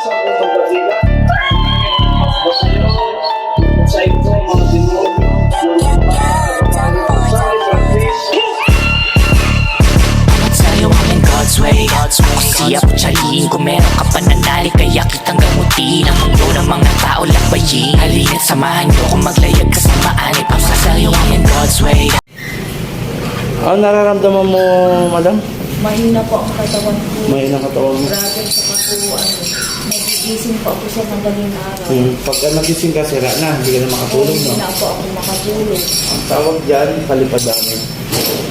sa unang dakila. Mas basayo, sa ito mga demonyo, yung mga kababayan sa Francis. Sa'yo I'm in God's way God's way Kasi ako tsaliin kung meron ka pananali Kaya kitang gamutin Ang mundo ng mga tao lakbayin Halina't samahan niyo kung maglayag kasamaan Ipasa sa'yo I'm in God's way Ano nararamdaman mo, madam? Mahina po ang katawan ko. May katawan mo. Brother, saka po, ano, nagigising po ako sa madaling araw. Hmm, pagka nagising ka, sira na. Hindi ka na makatulog, Hindi no? na po ako makatulog. Ang tawag dyan, palipadami.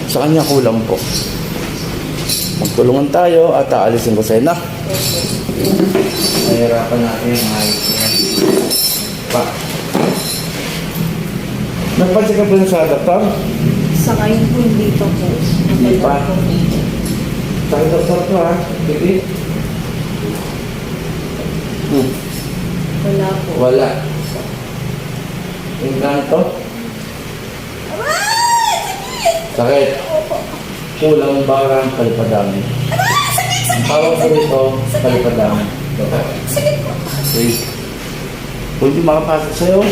Sa kanya kulang po. Magtulungan tayo at aalisin ko sa'yo na. Nahirapan natin yung ayos niya. Pa. Nagpacheck ka ba sa doktor? Sa ngayon po, hindi pa po. Hindi pa? Sa doktor ko ha? Pipi? Wala po. Wala. Yung kanto? Sakit. Kulang barang palipadami. Ang tawag ko dito, palipadami. Sakit po. Okay. Kung di makapasok sa'yo,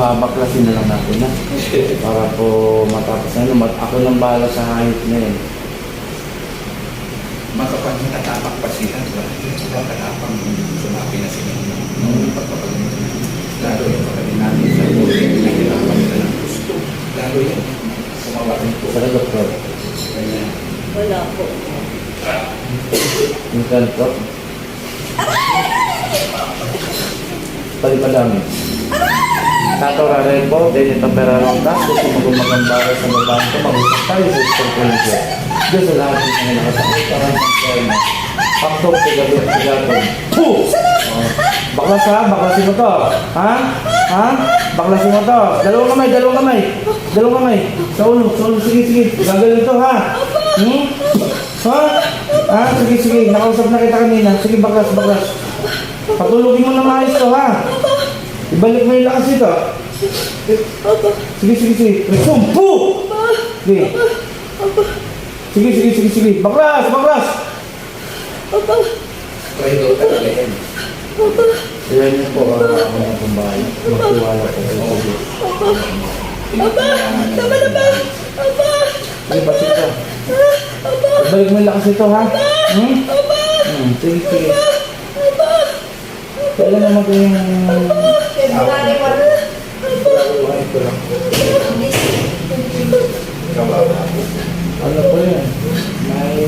babaklasin na lang natin na. Para po matapos na yun. Ako nang bahala sa hayop na yun. Makapagkatapak pa sila sa katapang sumapi na sila ng pagpapagalit lalo yung pagkain namin sa uli nahirapan nila ng gusto. Lalo yung kumawain po. Sa doktor, kaya Wala po. yung kanto. Palipadami. Tato rin po, din pera tas, gusto mo gumagambara sa babae ko, mag-usap tayo sa Eastern Collegiate. Diyos sa lahat ng mga nakasakit, parang sa kaya Paktok, tigabi at tigatong. Puh! Oh. Baklas ha, baklasin mo to. Ha? Ha? Baklasin mo to. Dalawang kamay, dalawang kamay. Dalawang kamay. Sa ulo, sa ulo. Sige, sige. Gagaling to ha. Hmm? Ha? Ha? Sige, sige. Nakausap na kita kanina. Sige, baklas, baklas. Patulogin mo na maayos to ha. Ibalik mo yung lakas dito. Sige, sige, sige. Sumpu! Sige. Sige, sige, sige, sige. Baklas, baklas. try daw talaga yan Kaya niyo po ang ako ng kumbahay. Magtiwala po kayo sa Diyos. tama na ba? Sige, basik ka. Ibalik mo yung lakas ito, ha? Hmm? Hmm, sige, sige. Kailan naman ko yung... Ano po yun? May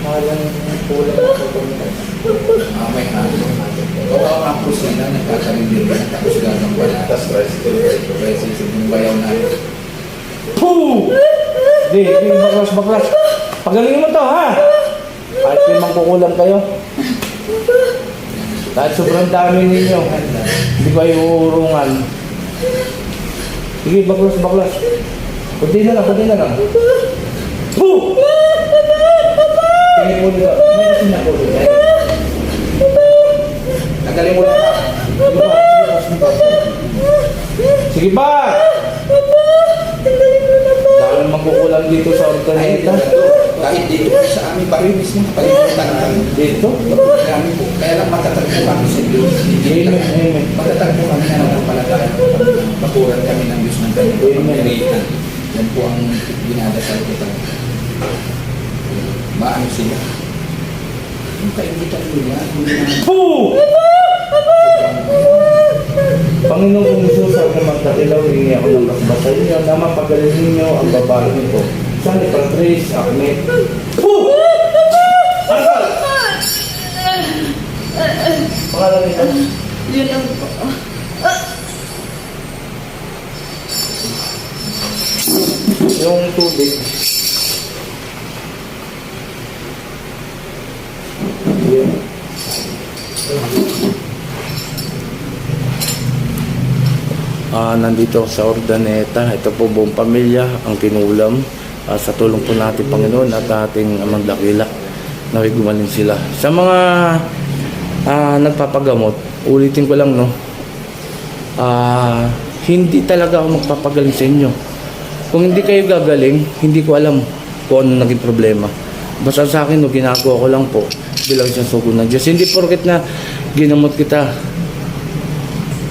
halang kulang sa pagkakas. Ah, may halo kawawa nga po sila nagkakarindir ka tapos gano'ng wala tapos rest yung bayaw natin Poo! Di, di, baklas, baklas. Pagalingin mo to, ha? Kahit may mangkukulang kayo. Kahit sobrang dami ninyo. Hindi ba iuurungan? Sige, baklas, baklas. Kunti na lang, kunti na lang. Poo! Tingin mo nila. May kasi na po. Nagaling mo na Sige ba? Sige ba? Sige ba? Dahil magkukulang dito sa Ay, organeta. ito, kahit dito sa aming baril mismo, nakalimutan kami. Dito? Kami po, kaya lang matatagpo kami sa Diyos. Amen, amen. Matatagpo kami na nanampalataya. Bakuran kami ng Diyos ng kanyang Amen. Yan po ang dinadasal ko tayo. Maano sila? Yung kaibigan nila, hindi na Poo! Panginoon kong Jesus, ako na magkatilaw, hingi ako ng kasba sa inyo, na mapagaling ninyo ang babae nito. Saan ni Patrice, Ahmed? Poo! Asal! Pangalan nito? Yun lang po. Yung tubig. Yun. Ah, nandito sa Ordaneta. Ito po buong pamilya ang tinulam ah, sa tulong po natin Panginoon at ating amang dakila. Naway gumaling sila. Sa mga ah, nagpapagamot, ulitin ko lang no. Ah, hindi talaga ako magpapagaling sa inyo. Kung hindi kayo gagaling, hindi ko alam kung ano naging problema. Basta sa akin, no, ginagawa ko lang po, bilang isang sugo ng Diyos. Hindi porket na ginamot kita,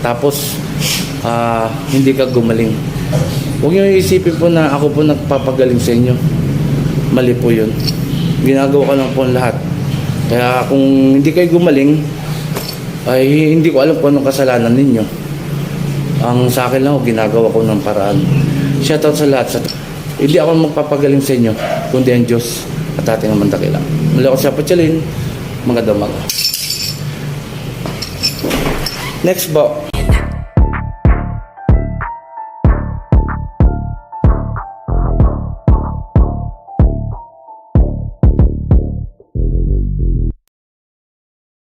tapos ah, hindi ka gumaling. Huwag niyo isipin po na ako po nagpapagaling sa inyo. Mali po yun. Ginagawa ko lang po ang lahat. Kaya kung hindi kayo gumaling, ay hindi ko alam kung anong kasalanan ninyo. Ang sa akin lang, ginagawa ko ng paraan. Shoutout sa lahat. Sa, hindi ako magpapagaling sa inyo, kundi ang Diyos at ating ang mandakila. Muli ako siya Patsalin, mga damag. Next po,